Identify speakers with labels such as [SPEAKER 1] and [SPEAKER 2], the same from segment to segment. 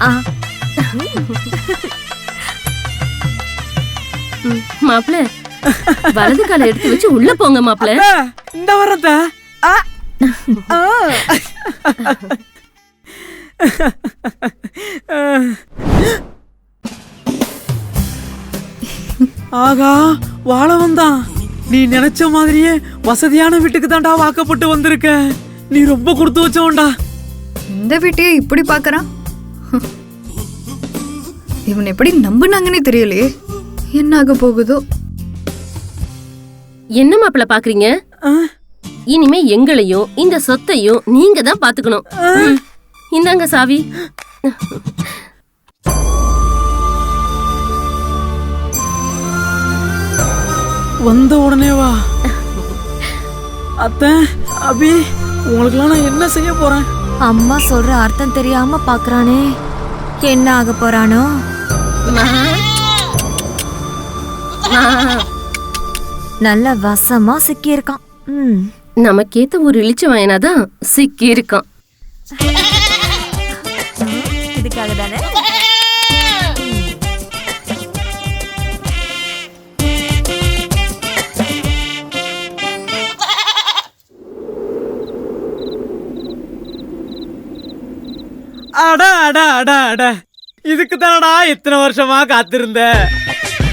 [SPEAKER 1] ஆ.
[SPEAKER 2] மாப்பிள வலது காலை எடுத்து வச்சு உள்ள போங்க மாப்பிள.
[SPEAKER 3] இந்த வரத்த? ஆகா வாழ வந்தான் நீ நினைச்ச மாதிரியே வசதியான வீட்டுக்கு தான்டா வாக்கப்பட்டு வந்திருக்க. நீ ரொம்ப கொடுத்து வச்சவன்டா.
[SPEAKER 1] இந்த வீட்டையே இப்படி பார்க்கறான்? இவன் எப்படி நம்புனாங்கன்னே தெரியலையே. என்ன ஆக போகுதோ?
[SPEAKER 2] என்ன மாப்பிள பாக்குறீங்க
[SPEAKER 3] ஆ,
[SPEAKER 2] இனிமே எங்களையும் இந்த சொத்தையும் நீங்க தான் பாத்துக்கணும் இந்தாங்க சாவி.
[SPEAKER 3] வந்த உடனே வா. அத்தை அபி உங்களுக்குலாம் நான் என்ன செய்ய போறேன்?
[SPEAKER 4] அம்மா சொல்ற அர்த்தம் தெரியாம பாக்குறானே. என்ன ஆக போறானோ. நல்ல வசமா சிக்கியிருக்கான். ம்.
[SPEAKER 2] நமக்கேத்த ஒரு இழிச்ச வயனாதான் சிக்கி இருக்கான்
[SPEAKER 4] இதுக்காக தானே
[SPEAKER 3] அட அட அட அட. இதுக்கு தானடா இத்தனை வருஷமா காத்திருந்த?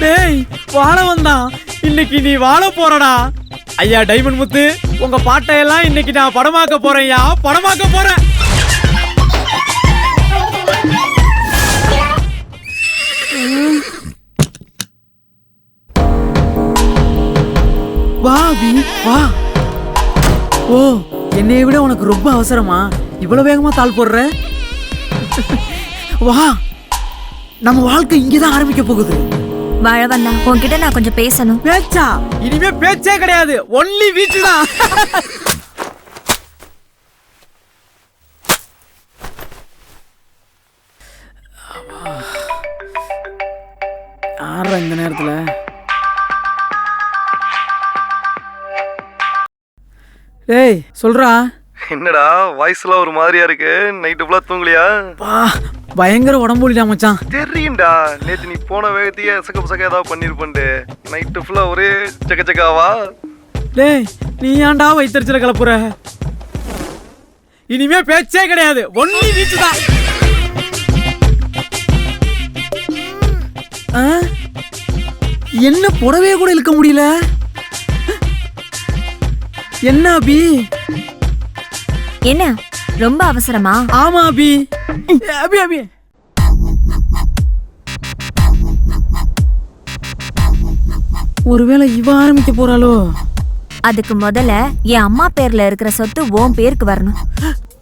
[SPEAKER 3] டேய் வாழ வந்தான். இன்னைக்கு நீ வாழ போறடா. ஐயா டைமண்ட் முத்து உங்க பாட்டையெல்லாம் இன்னைக்கு நான் படமாக்க போறேன்யா படமாக்க போறேன். வா அபி வா. ஓ என்னைய விட உனக்கு ரொம்ப அவசரமா? இவ்வளவு வேகமா தாள் போடுற? வா. நம்ம வாழ்க்கை இங்கதான் ஆரம்பிக்க போகுது.
[SPEAKER 4] வாழவண்ணா உன்கிட்ட நான் கொஞ்சம் பேசணும்.
[SPEAKER 3] பேச்சா? இனிமே பேச்சே கிடையாது. ஒன்லி வீச்சு தான் ஆடுற இந்த நேரத்துல. டேய் சொல்றா.
[SPEAKER 5] என்னடா வாய்ஸ்லாம் ஒரு மாதிரியா இருக்கு. நைட்டு ஃபுல்லா தூங்கலையா?
[SPEAKER 3] பா பயங்கர உடம்புலிடா மச்சான்.
[SPEAKER 5] தெரியும்டா. நேத்து நீ போன வேகத்தையே சக்க பசக்க ஏதாவது பண்ணிருப்பண்டு நைட்டு ஃபுல்லா ஒரே சக்க சக்காவா?
[SPEAKER 3] டேய் நீ ஏன்டா வைத்தறிச்சல கலப்புற இனிமே பேச்சே கிடையாது. ஒன்லி வீச்சு தான்? என்ன புடவைய கூட இழுக்க முடியல? என்ன அபி?
[SPEAKER 4] என்ன? ரொம்ப அவசரமா?
[SPEAKER 3] ஆமா அபி. அபி அபி. ஒருவேளை இவ ஆரம்பிக்க போறாளோ?
[SPEAKER 4] அதுக்கு முதல்ல என் அம்மா பேர்ல இருக்கிற சொத்து உன் பேருக்கு வரணும்.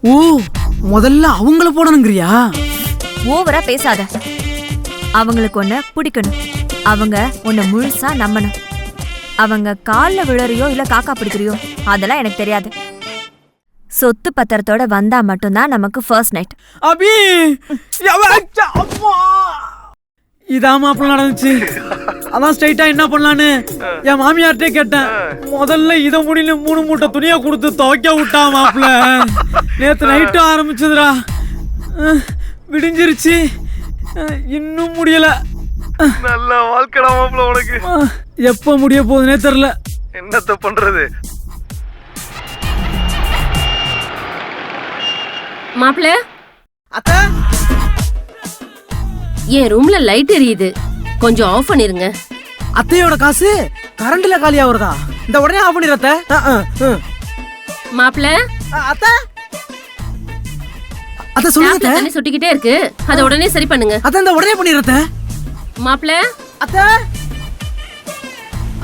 [SPEAKER 3] ஓ முதல்ல அவங்கள போடணுங்கிறியா?
[SPEAKER 4] ஓவரா பேசாத. அவங்களுக்கு ஒன்ன பிடிக்கணும். அவங்க உன்னை முழுசா நம்பணும். அவங்க கால்ல விழறியோ இல்ல காக்கா பிடிக்கிறியோ அதெல்லாம் எனக்கு தெரியாது. சொத்து பத்திரத்தோட வந்தா மட்டும்தான் நமக்கு ஃபர்ஸ்ட் நைட்
[SPEAKER 3] அபி. இதான் மாப்பிள்ள நடந்துச்சு. அதான் ஸ்ட்ரைட்டா என்ன பண்ணலான்னு என் மாமியார்ட்டே கேட்டேன். முதல்ல இத முடியல மூணு மூட்டை துணியை கொடுத்து துவைக்க விட்டான் மாப்பிள்ள. நேத்து நைட்டு ஆரம்பிச்சதுடா. விடிஞ்சிருச்சு. இன்னும் முடியல.
[SPEAKER 5] நல்ல வாழ்க்கைடா மாப்பிள்ள உனக்கு.
[SPEAKER 3] எப்ப முடிய போகுதுன்னே தெரில
[SPEAKER 5] என்னத்த பண்றது?
[SPEAKER 2] மாப்பிள
[SPEAKER 3] அத்தை?
[SPEAKER 2] என் ரூம்ல லைட் எரியுது. கொஞ்சம் ஆஃப் பண்ணிருங்க.
[SPEAKER 3] அத்தையோட காசு கரண்ட்ல காலியா வருதா இந்த உடனே ஆஃப் பண்ணிடுற அத்தை. அஹ், அஹ், அஹ்.
[SPEAKER 2] மாப்பிள
[SPEAKER 3] அத்தை? அத்தை சொல்லுங்க.
[SPEAKER 2] தண்ணி சொட்டிக்கிட்டே இருக்கு. அதை உடனே சரி பண்ணுங்க.
[SPEAKER 3] அத்தை இந்த உடனே பண்ணிடுறத
[SPEAKER 2] மாப்பிள
[SPEAKER 3] அத்தை?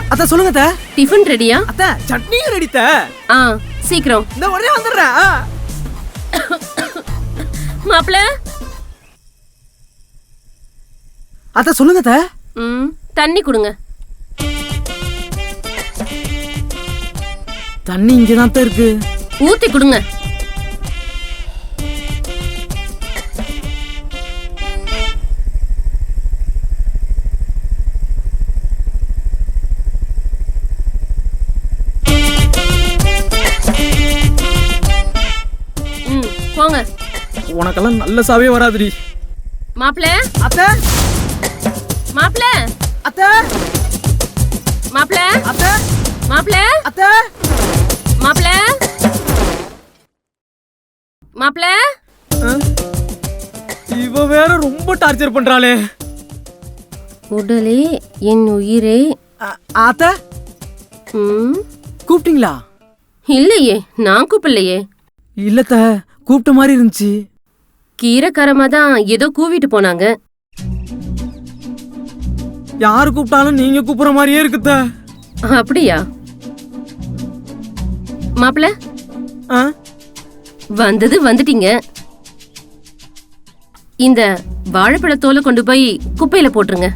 [SPEAKER 3] அத்தை சொல்லுங்க அத்தை.
[SPEAKER 2] டிஃபன் ரெடியா
[SPEAKER 3] அத்தை சட்னியும் ரெடித்த
[SPEAKER 2] ஆ சீக்கிரம்.
[SPEAKER 3] இந்த உடனே வந்துடுறேன். ஆ.
[SPEAKER 2] மாப்பிள?
[SPEAKER 3] அத்தை சொல்லுங்க அத்தை.
[SPEAKER 2] ம் தண்ணி கொடுங்க.
[SPEAKER 3] தண்ணி இங்கே தான் இருக்கு.
[SPEAKER 2] ஊத்தி கொடுங்க.
[SPEAKER 3] எனக்கெல்லாம் நல்ல சாவே வராதுடி.
[SPEAKER 2] மாப்பிள
[SPEAKER 3] அத்தை!
[SPEAKER 2] மாப்பிள
[SPEAKER 3] அத்தை!
[SPEAKER 2] மாப்பிள
[SPEAKER 3] அத்தை!
[SPEAKER 2] மாப்பிள
[SPEAKER 3] அத்தை!
[SPEAKER 2] மாப்பிள மாப்பிள
[SPEAKER 3] இவ வேற ரொம்ப டார்ச்சர் பண்றாளே.
[SPEAKER 2] உடலே என் உயிரே.
[SPEAKER 3] அத்தை!
[SPEAKER 2] ம்?
[SPEAKER 3] கூப்பிட்டீங்களா
[SPEAKER 2] இல்லையே நான் கூப்பிடலையே.
[SPEAKER 3] இல்லத்த கூப்பிட்ட மாதிரி இருந்துச்சு.
[SPEAKER 2] கீரைக்காரமா தான் ஏதோ கூவிட்டு போனாங்க.
[SPEAKER 3] யாரு கூப்பிட்டாலும் நீங்க கூப்பிடுற மாதிரியே இருக்குத்த
[SPEAKER 2] அப்படியா? மாப்பிள
[SPEAKER 3] ஆ?
[SPEAKER 2] வந்தது வந்துட்டீங்க. இந்த வாழைப்பழத்தோலை கொண்டு போய் குப்பையில போட்டுருங்க.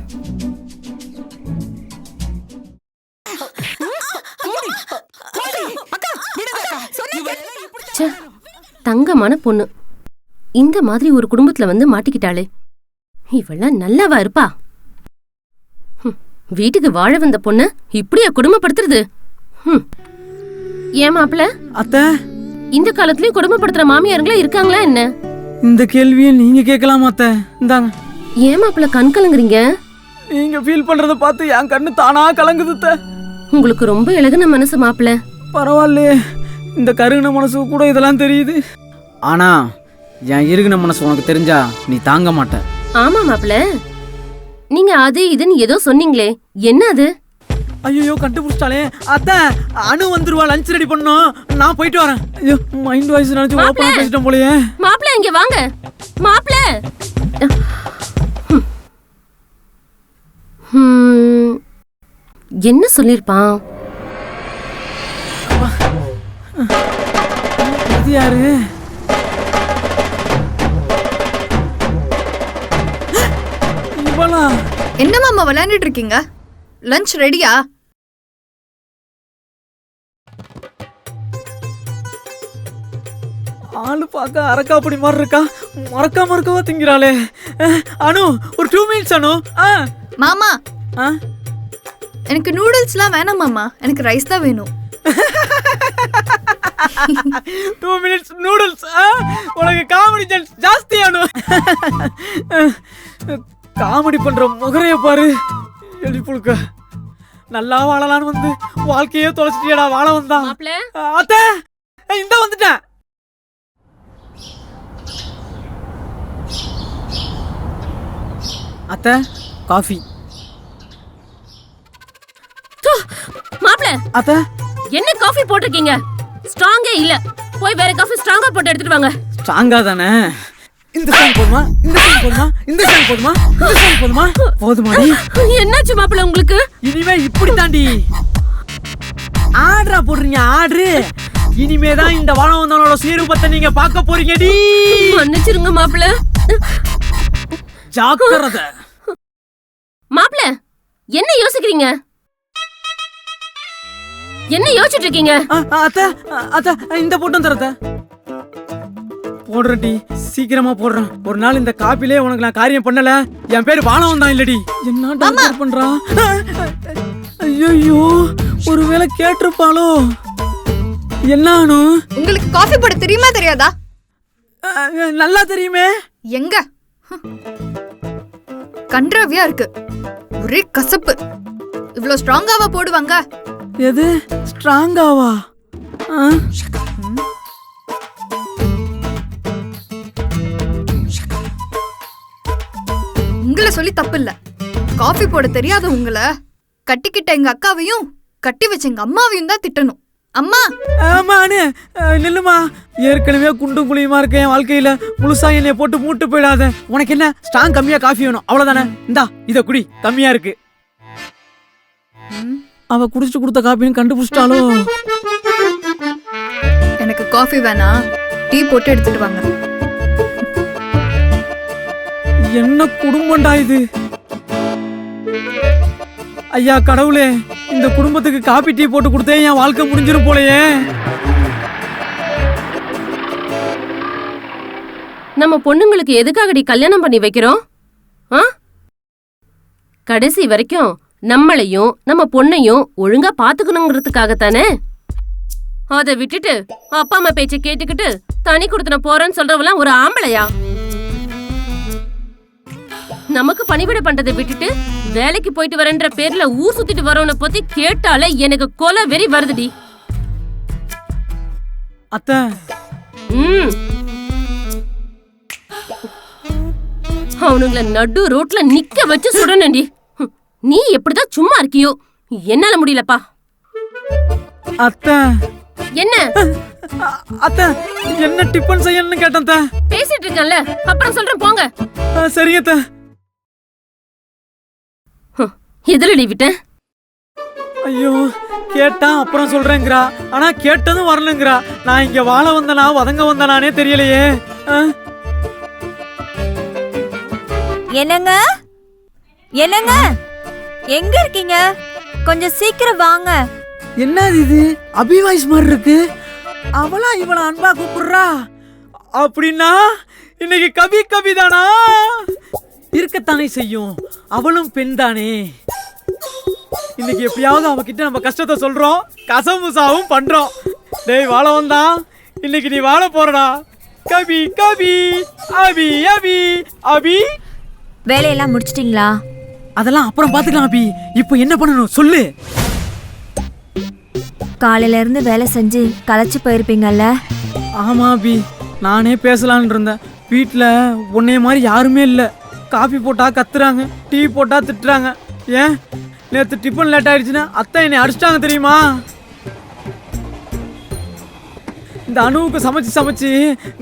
[SPEAKER 2] ச்சே, தங்கமான பொண்ணு. இந்த மாதிரி ஒரு குடும்பத்துல வந்து மாட்டிக்கிட்டாளே. இவெல்லாம் நல்லாவா இருப்பா? வீட்டுக்கு வாழ வந்த பொண்ண இப்படியா குடும்பப்படுத்துறது. ஏன் மாப்பிள?
[SPEAKER 3] அத்தை.
[SPEAKER 2] இந்த காலத்துலயும் குடும்பப்படுத்துற மாமியாருங்களா இருக்காங்களா என்ன?
[SPEAKER 3] இந்த கேள்வியை நீங்க கேட்கலாமா அத்தை? இந்தாங்க.
[SPEAKER 2] ஏன் மாப்பிள கண் கலங்குறீங்க?
[SPEAKER 3] நீங்க ஃபீல் பண்றத பார்த்து என் கண்ணு தானா கலங்குது.
[SPEAKER 2] உங்களுக்கு ரொம்ப இழகுன மனசு மாப்பிள.
[SPEAKER 3] பரவாயில்லையே. இந்த கருகின மனசு கூட இதெல்லாம் தெரியுது. ஆனா என் இருகின மனசு உனக்கு தெரிஞ்சா நீ தாங்க மாட்ட.
[SPEAKER 2] ஆமா மாப்பிள. நீங்க அது இதுன்னு ஏதோ சொன்னீங்களே. என்ன அது?
[SPEAKER 3] ஐயோ கண்டுபிடிச்சிட்டாலே அத்தை அணு வந்துருவா லஞ்ச் ரெடி பண்ணோம் நான் போயிட்டு வரேன். ஐயோ மைண்ட் வாய்ஸ் நினைச்சு ஓப்பனா பேசிட்டேன் போலயே.
[SPEAKER 2] மாப்பிள இங்க வாங்க. மாப்பிள! ஹம். என்ன சொல்லிருப்பான்?
[SPEAKER 3] இது யாரு?
[SPEAKER 1] என்ன மாமா விளையாண்டுட்டு இருக்கீங்க லஞ்ச் ரெடியா
[SPEAKER 3] ஆளு பார்க்க அரக்காப்படி மாதிரி இருக்கா மறக்காம இருக்கவா திங்கிறாளே. அனு ஒரு டூ மினிட்ஸ் அனு.
[SPEAKER 1] மாமா. எனக்கு நூடுல்ஸ்லாம் வேணாம் மாமா. எனக்கு ரைஸ் தான் வேணும்.
[SPEAKER 3] டூ மினிட்ஸ் நூடுல்ஸ் உனக்கு காமெடி ஜாஸ்தி அனு. காமெடி பண்ற முகரைய பாரு. எலி புழுக்க? நல்லா வாழலான்னு வந்து வாழ்க்கையே தொலைச்சிட்டியடா வாழ வந்தான். அத்தை! இந்த வந்துட்டேன். அத்தை காஃபி.
[SPEAKER 2] மாப்பிள!
[SPEAKER 3] அத்தை!
[SPEAKER 2] என்ன காஃபி போட்டிருக்கீங்க? ஸ்ட்ராங்கே இல்ல. போய் வேற காஃபி ஸ்ட்ராங்கா போட்டு எடுத்துட்டு வாங்க.
[SPEAKER 3] ஸ்ட்ராங்கா தானே? இந்த சாங் போதுமா? இந்த சாங் போதுமா? இந்த சாங் போதுமா? இந்த சாங் போதுமா? போதுமாடி
[SPEAKER 2] என்னாச்சு மாப்பிள உங்களுக்கு?
[SPEAKER 3] இனிமே இப்படி தாண்டி ஆர்டரா போடுறீங்க ஆர்டரு இனிமே தான் இந்த வாழ வந்தவனோட சீரூபத்தை நீங்க பார்க்க போறீங்கடி.
[SPEAKER 2] மன்னிச்சிருங்க மாப்பிள
[SPEAKER 3] ஜாக்கிரதை.
[SPEAKER 2] மாப்பிள என்ன யோசிக்கிறீங்க? என்ன யோசிச்சுட்டு இருக்கீங்க?
[SPEAKER 3] அத்தை அத்தை இந்த போட்டும் தரத்த. போடுறேன் டி சீக்கிரமா போடுறேன். ஒரு நாள் இந்த காப்பிலே உனக்கு நான் காரியம் பண்ணல. என் பேர் வாழவன் தான் இல்லடி. என்ன டாக்டர் பண்றா ஐயோ ஒருவேளை கேட்டிருப்பாளோ? என்ன அனு?
[SPEAKER 1] உங்களுக்கு காஃபி போட தெரியுமா தெரியாதா?
[SPEAKER 3] ஆ, நல்லா தெரியுமே.
[SPEAKER 1] எங்க. கன்றாவியா இருக்கு. ஒரே கசப்பு. இவ்ளோ ஸ்ட்ராங்காவா போடுவாங்க?
[SPEAKER 3] எது? ஸ்ட்ராங்காவா
[SPEAKER 1] உங்களை சொல்லி தப்பு இல்ல காஃபி போட தெரியாத உங்களை கட்டிக்கிட்ட எங்க அக்காவையும் கட்டி வச்ச எங்க அம்மாவையும் தான் திட்டணும். அம்மா!
[SPEAKER 3] ஆமா அனு அஹ், நில்லுமா. ஏற்கனவே குண்டும் குழியுமா இருக்க என் வாழ்க்கையில. முழுசா என்னைய போட்டு மூட்டு போயிடாத. உனக்கு என்ன? ஸ்ட்ராங் கம்மியா காஃபி வேணும். அவ்வளவுதானே? இந்தா இத குடி. கம்மியா இருக்கு. அவ குடிச்சிட்டு கொடுத்த காப்பின்னு கண்டுபிடிச்சிட்டாலோ
[SPEAKER 1] எனக்கு காஃபி வேணாம். டீ போட்டு எடுத்துட்டு வாங்க.
[SPEAKER 3] என்ன குடும்பம்டா இது? ஐயா கடவுளே இந்த குடும்பத்துக்கு காபி டீ போட்டு கொடுத்தே என் வாழ்க்கை முடிஞ்சிரும் போலயே.
[SPEAKER 2] நம்ம பொண்ணுங்களுக்கு எதுக்காகடி கல்யாணம் பண்ணி வைக்கிறோம்? ஆ? கடைசி வரைக்கும் நம்மளையும் நம்ம பொண்ணையும் ஒழுங்கா பாத்துக்கணுங்கிறதுக்காகத்தானே? அதை விட்டுட்டு அப்பா அம்மா பேச்சை கேட்டுக்கிட்டு தனி கொடுத்தன போறேன்னு சொல்றவெல்லாம் ஒரு ஆம்பளையா? நமக்கு பணிவிட பண்றதை விட்டுட்டு வேலைக்கு போயிட்டு வரேன்ற பேர்ல ஊர் சுத்திட்டு வரவனை பத்தி கேட்டாலே எனக்கு கொலை வெறி வருதுடி.
[SPEAKER 3] அத்தை.
[SPEAKER 2] ம். அவனுங்கள நடு ரோட்ல நிக்க வச்சு சுடணும்டி. நீ எப்படிதான் சும்மா இருக்கியோ? என்னால முடியலப்பா.
[SPEAKER 3] அத்தை.
[SPEAKER 2] என்ன?
[SPEAKER 3] அத்தை என்ன டிஃபன் செய்யணும்னு கேட்டேன்.
[SPEAKER 2] பேசிட்டு இருக்கேன்ல. அப்புறம் சொல்றேன் போங்க.
[SPEAKER 3] ஆ, சரிங்க அத்தை.
[SPEAKER 2] எதுலடி விட்டேன்
[SPEAKER 3] ஐயோ கேட்டா அப்புறம் சொல்றேங்கிறா. ஆனா கேட்டதும் வரலங்கிறா. நான் இங்க வாழ வந்தனா வதங்க வந்தனானே தெரியலையே. ஆ?
[SPEAKER 4] என்னங்க? என்னங்க? எங்க இருக்கீங்க? கொஞ்சம் சீக்கிரம் வாங்க.
[SPEAKER 3] என்னது இது? அபி வாய்ஸ் மாதிரி இருக்கு. அவளா இவள அன்பா கூப்பிடுறா? அப்படின்னா இன்னைக்கு கவி கவி தானா இருக்கத்தானே செய்யும்? அவளும் பெண் தானே இன்னைக்கு எப்படியாவது அவகிட்ட நம்ம கஷ்டத்தை சொல்றோம் கசமுசாவும் பண்றோம். டேய் வாழ வந்தா இன்னைக்கு நீ வாழ போறடா. கவி கவி அபி அபி அபி.
[SPEAKER 4] வேலையெல்லாம் முடிச்சிட்டீங்களா?
[SPEAKER 3] அதெல்லாம் அப்புறம் பாத்துக்கலாம் அபி. இப்போ என்ன பண்ணணும்? சொல்லு.
[SPEAKER 4] காலையில இருந்து வேலை செஞ்சு களைச்சு போயிருப்பீங்கல்ல?
[SPEAKER 3] ஆமா அபி. நானே பேசலான்னு இருந்தேன். வீட்டில் உன்னைய மாதிரி யாருமே இல்லை. காஃபி போட்டா கத்துறாங்க டீ போட்டா திட்டுறாங்க. ஏன்? நேற்று டிஃபன் லேட் ஆயிடுச்சுன்னா அத்தை என்னை அடிச்சிட்டாங்க தெரியுமா? இந்த அணுவுக்கு சமைச்சு சமைச்சு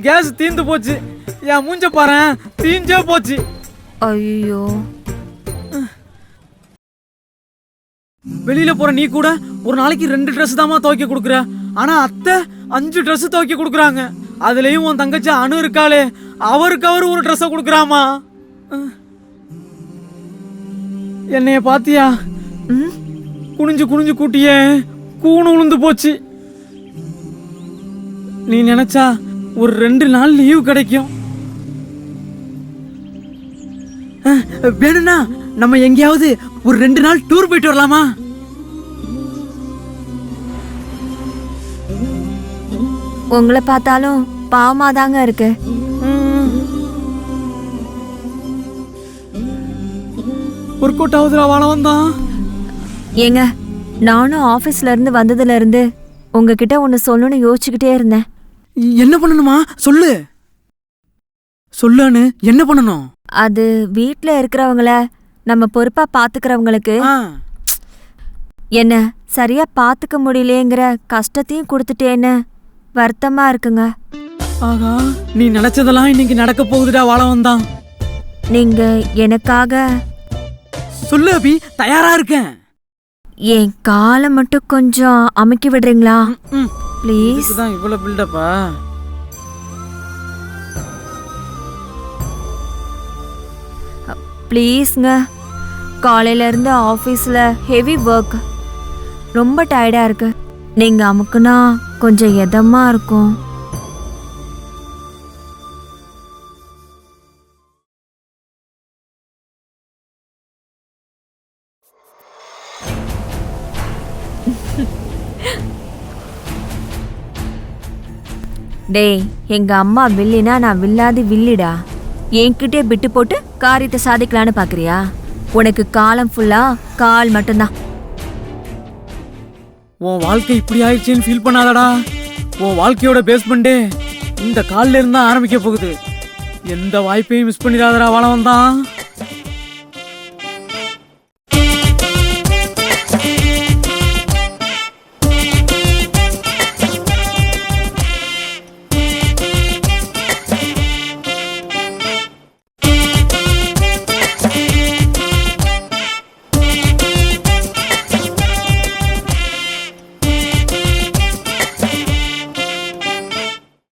[SPEAKER 3] கேஸ் தீந்து போச்சு. என் மூஞ்ச பாரேன் தீஞ்சே போச்சு.
[SPEAKER 4] ஐயோ.
[SPEAKER 3] வெளியில போற நீ கூட ஒரு நாளைக்கு ரெண்டு ட்ரெஸ் தாமா துவைக்க கொடுக்குற. ஆனா அத்தை அஞ்சு Dress துவைக்க கொடுக்குறாங்க. அதுலயும் உன் தங்கச்சி அணு இருக்காளே அவருக்கு அவர் ஒரு ட்ரெஸ்ஸை கொடுக்குறாமா. என்னைய பாத்தியா?
[SPEAKER 4] ம்
[SPEAKER 3] குனிஞ்சு குனிஞ்சு கூட்டியே கூணு உளுந்து போச்சு. நீ நினைச்சா ஒரு ரெண்டு நாள் லீவு கிடைக்கும். வேணும்னா நம்ம எங்கேயாவது ஒரு ரெண்டு நாள் டூர் போயிட்டு வரலாமா?
[SPEAKER 4] உங்களை பார்த்தாலும் பாவமாதாங்க தாங்க இருக்கு
[SPEAKER 3] ஒரு கோட்டாவதுரா வாழ வந்தான்
[SPEAKER 4] ஏங்க நானும் ஆபீஸ்ல இருந்து வந்ததுல இருந்து உங்ககிட்ட ஒன்னு சொல்லணும்னு யோசிச்சுக்கிட்டே இருந்தேன்.
[SPEAKER 3] என்ன பண்ணணுமா? சொல்லு. சொல்லுன்னு என்ன பண்ணணும்?
[SPEAKER 4] அது வீட்ல இருக்கிறவங்கள நம்ம பொறுப்பா பாத்துக்கிறவங்களுக்கு
[SPEAKER 3] ஆ,
[SPEAKER 4] என்ன சரியா பாத்துக்க முடியலையேங்கிற கஷ்டத்தையும் கொடுத்துட்டேன்னு வருத்தமா இருக்குங்க.
[SPEAKER 3] ஆகா நீ நினைச்சதெல்லாம் இன்னைக்கு நடக்க போகுதுடா வாழ வந்தான்
[SPEAKER 4] நீங்க எனக்காக
[SPEAKER 3] சொல்லு அபி. தயாரா இருக்கேன்.
[SPEAKER 4] என் காலை மட்டும் கொஞ்சம் அமுக்கி விடுறீங்களா? ப்ளீஸ்
[SPEAKER 3] இதுதான் இவ்வளவு பில்டப்பா
[SPEAKER 4] ப்ளீஸ்ங்க காலையில இருந்து ஆஃபீஸில் ஹெவி ஒர்க் ரொம்ப டயர்டாக இருக்கு. நீங்கள் அமுக்குனா கொஞ்சம் எதமாக இருக்கும். டேய் எங்க அம்மா வில்லினா நான் வில்லாது வில்லிடா. என்கிட்டே விட்டு போட்டு காரியத்தை சாதிக்கலான்னு பாக்குறியா? உனக்கு காலம் ஃபுல்லா கால் மட்டும்தான்.
[SPEAKER 3] உன் வாழ்க்கை இப்படி ஆயிடுச்சுன்னு ஃபீல் பண்ணாதடா. உன் வாழ்க்கையோட பேஸ்மெண்டே இந்த கால்ல இருந்து தான் ஆரம்பிக்க போகுது. எந்த வாய்ப்பையும் மிஸ் பண்ணிடாதடா வளம் தான்.